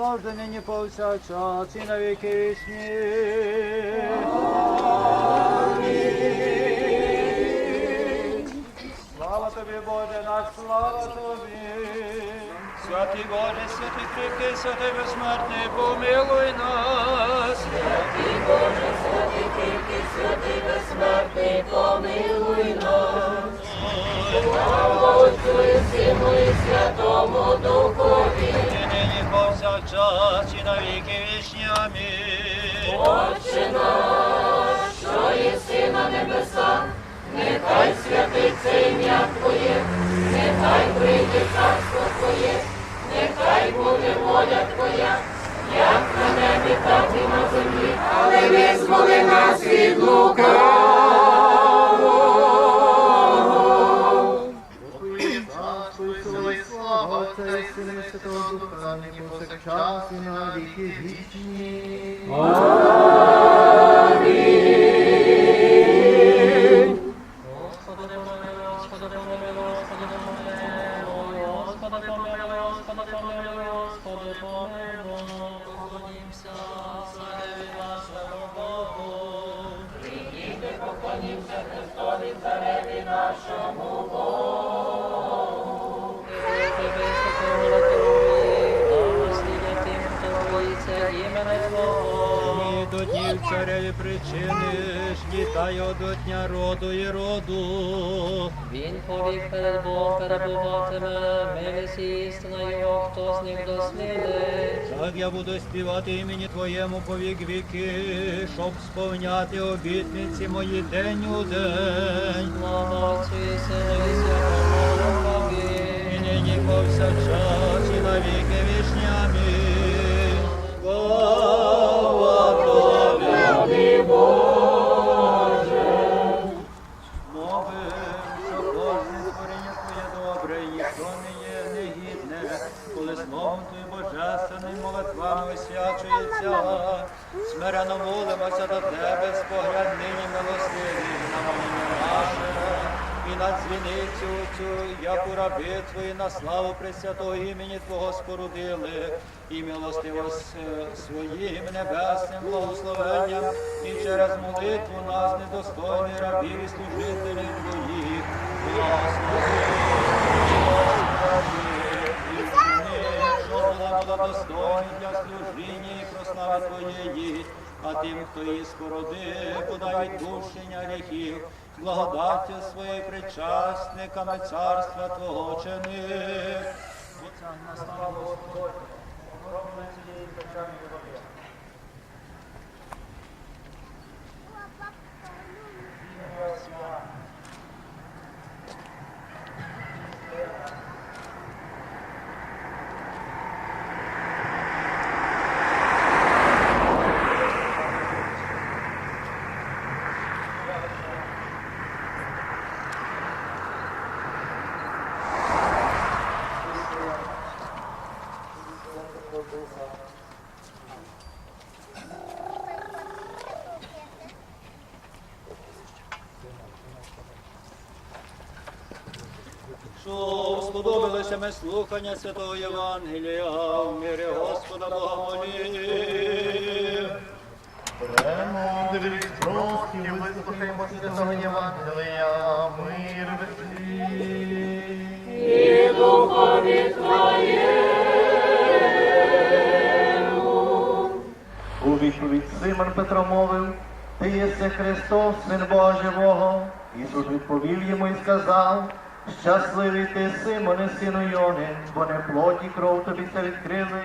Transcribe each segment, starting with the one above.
Назавжди нині повсякчас і на віки вічні. Слава тобі, Боже, наш слава тобі. Святий Боже, святий кріпкий, святий безсмертний, помилуй нас. Повсякчас і на віки вічні. Амінь. Отче наш, що єси на небесах, нехай святиться ім'я Твоє, нехай прийде царство Твоє, нехай буде воля Твоя, як на небі, так і на землі. Але визволи нас від лукавого. Нині повсякчас і на віки вічні. Господи помилуй, Господи помилуй, Господи помилуй, Господи помилуй, Господи помилуй, Господи помилуй. Поклонімся цареві нашому Богу. Прийдіть, поклонімося Христові цареві нашому І цареві причини, літає до дня роду і роду. Він повік перед Богом перебуватиме, милість і істина його, хто з них дослідить. Так я буду співати імені Твоєму по вік віки, щоб сповняти обітниці мої день у день. Слава Отцю і Сину і Святому І нині повсякчас і на Тобі, Мови, що кожне створіння Твоє добре, ніхто не є негідне, коли словом Твоїм божественним молитвами освячується. Смирено молимося до Тебе, спогляд нині милостиві на моління наше. І на дзвіницю цю, як у раби Твої, на славу Пресвятого імені Твого спорудили, і милостиво своїм небесним благословенням, і через молитву нас, недостойні рабів і служителів Твоїх, благослови. Що була була достойна для служіння і прослави Твоєї, а тим, хто її спородив, подай відпущення гріхів, благодаттю своєї причасниками царства Твого чини. Отця наслава Господь, робимо цієї печальної води. Ім'я Отця Що сподобалося ми слухання Святого Євангелія, в мірі Господа Бога молів. Премудрість трохи вислухаймо Святого Євангелія, мир. І Духові У відповідь Симон Петро мовив, Ти єси Христос, Син Божого. Ісус відповів йому і сказав, Щасливий ти, Симоне, сину Йони, бо не плоть і кров тобі це відкрили.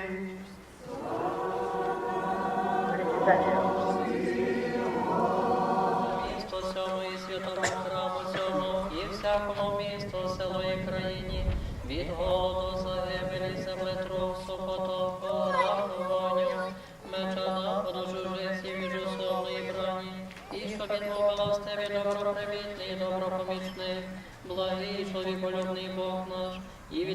Місто цьому і святому храму цьому, і всякому місту, село і країні, від голоду, загибелі, землетрусу, потопу,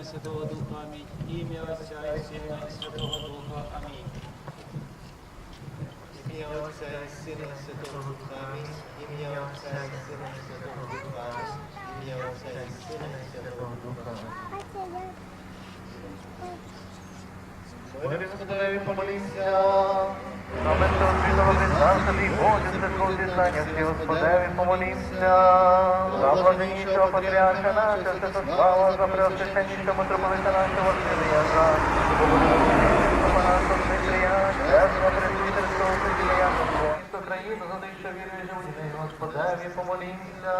Отця і Сина і Святого Духа Амінь. Ім'я Отця і Сина і Святого Духа Амінь. Ім'я Отця і Сина і Святого Духа. Амінь. Ім'я Отця і Сина і Святого Духа. Амінь. Ім'я Отця і Сина і Помолімся. Амен Святого Христа, тобі Боже, Господеві помолімся. За блаженнішого патріарха нашого, Святослава, за преосвященнішого митрополита нашого живуть, Господеві помолімся.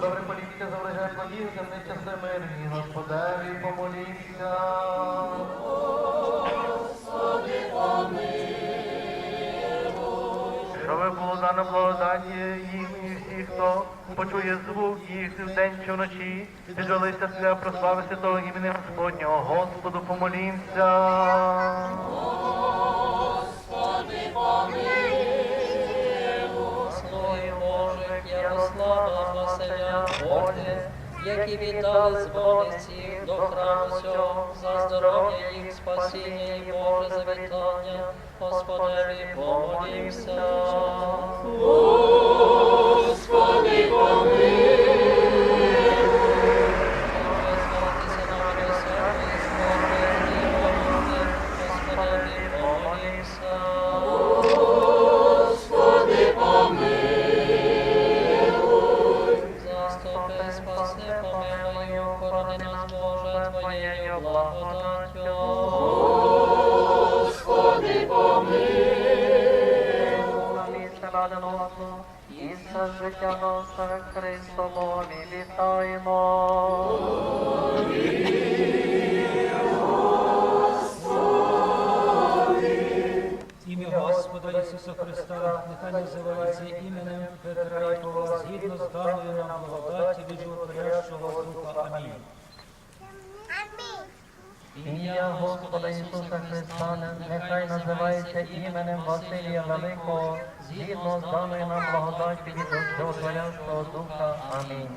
Добре поліття, за врожай за нещасне мирні, Господеві помолімся. Щоб було дано благодаті їм і всі, хто почує звук їх вдень чи вночі, підвелися для прослави святого імені Господнього. Господу помолімся. Василя, Ольги, які віддали всіх до храму цього, за здоров'я їх, спасіння і Боже завітання, Господеві помолімся. Благодаттю. Господи, помилуй. Місце радимо і все життя наше Христові вітаємо. Ім'я Господа Ісуса Христа, нехай називається іменем Петра і Павла, згідно з даною нам благодаті від животворящого Духа. Амінь. Ім'я Господа Ісуса Христа нехай називається іменем Василія Великого, згідно з даною нам благодаті від Животворящого Духа. Амінь.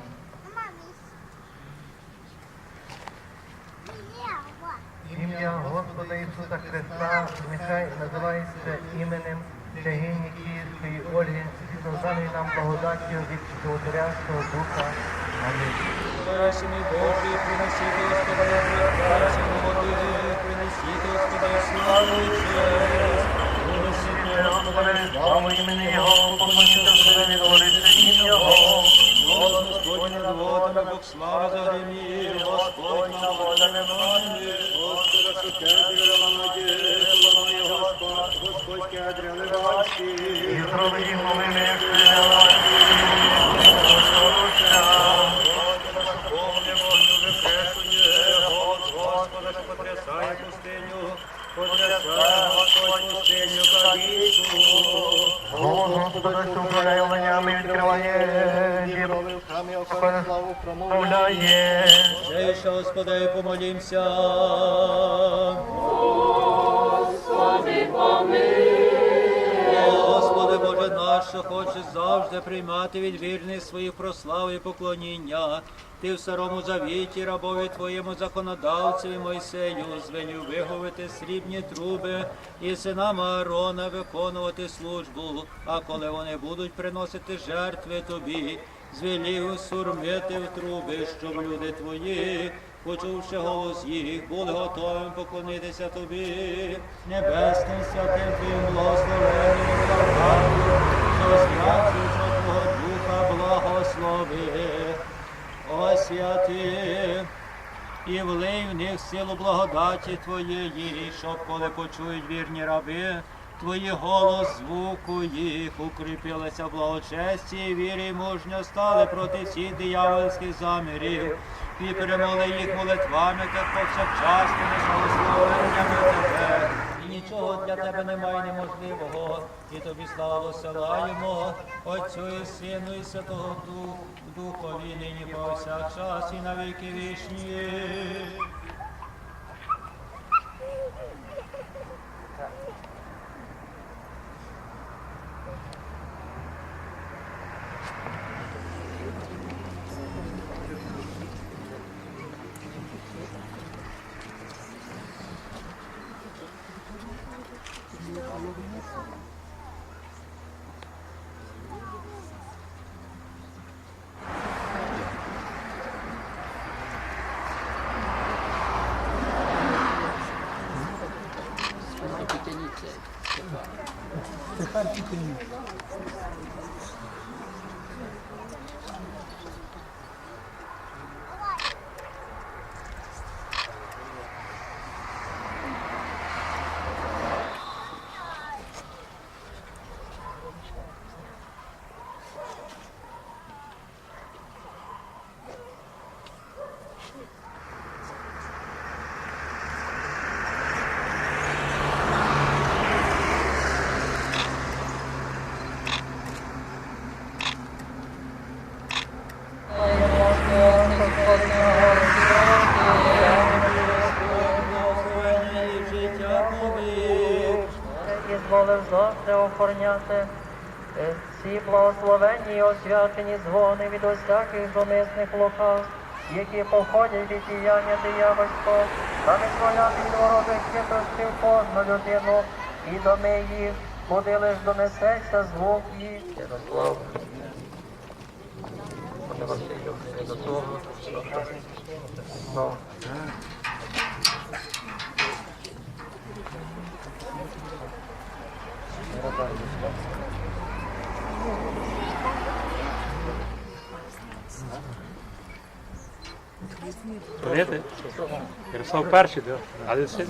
Ім'я Господа Ісуса Христа нехай називається іменем Княгині Київської Ольги, згідно з даною нам благодаттю від Животворящого Духа. Амінь. Спасі приносіть Господа, працю води, принесіть Господа, славу і честь. Приносіть Господи, славу імені Його, помоліться Господи, відговориться ім'я Його. Господь над водами, Бог слави за гримі, Господь на водами ноги, Господа сукети ламаді, ламає Господь, Господь кедри левачі. І зроби їх новими, як стріляла, пустиню, потрясає Господь пустиню кабіцу. Голос Господа, що управляє оленями, відкриває діб, промовляє. Ще ще Господи, помолімся. Що хочеш завжди приймати від вірних своїх прослав і поклоніння. Ти в старому завіті, рабові твоєму законодавцеві Мойсею, звеню виговити срібні труби і синам Аарона виконувати службу. А коли вони будуть приносити жертви тобі, звелів сурмити в труби, щоб люди твої, почувши голос їх, були готовими поклонитися тобі, небесним святим твоїм благословенням і благодаттю, що святістю Твого Духа благослови, освяти, і влий в них силу благодаті Твоєї, щоб коли почують вірні раби, Твої голос звуку їх укріпилися в благочесті, вірі й мужньо стали проти всіх диявольських замірів, і перемогли їх молитвами, як повсякчасними славословеннями Тебе. І нічого для Тебе немає неможливого, і Тобі славу посилаємо, Отцю і Сину, і Святого Духу, Духові, нині повсякчас, і на віки вічні. Благословення і життя повік. і зволив завжди охороняти е, ці благословенні освячені дзвони від усяких зломисних лукав, які походять від діяння диявольського, та визволяти від ворожих хитростей кожну людину, і доми їх, куди лиш донесеться звук їх. Ярослав. Пане Василю, не до того. Bonita, hein? Só parte deu. Às vezes.